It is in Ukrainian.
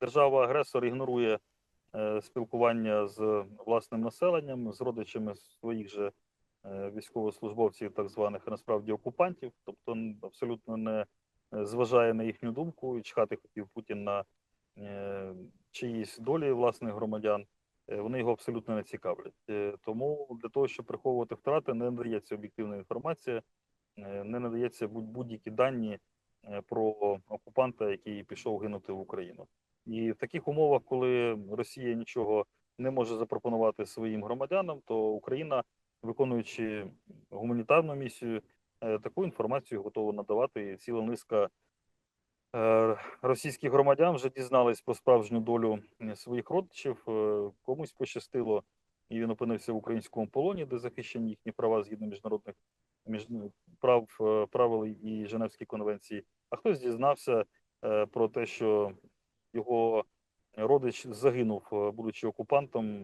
держава-агресор ігнорує е, спілкування з власним населенням, з родичами своїх же е, військовослужбовців, так званих насправді окупантів, тобто абсолютно не е, зважає на їхню думку і чхати хотів Путін на чиїсь долі власних громадян. Вони його абсолютно не цікавлять. Тому для того, щоб приховувати втрати, не надається об'єктивна інформація, не надається будь- будь-які дані про окупанта, який пішов гинути в Україну. І в таких умовах, коли Росія нічого не може запропонувати своїм громадянам, то Україна, виконуючи гуманітарну місію, е, таку інформацію готова надавати. І ціла низка е, російських громадян вже дізнались про справжню долю е, своїх родичів. Комусь пощастило, і він опинився в українському полоні, де захищені їхні права згідно міжнародних між прав правил і Женевської конвенції. А хтось дізнався про те, що його родич загинув, е, будучи окупантом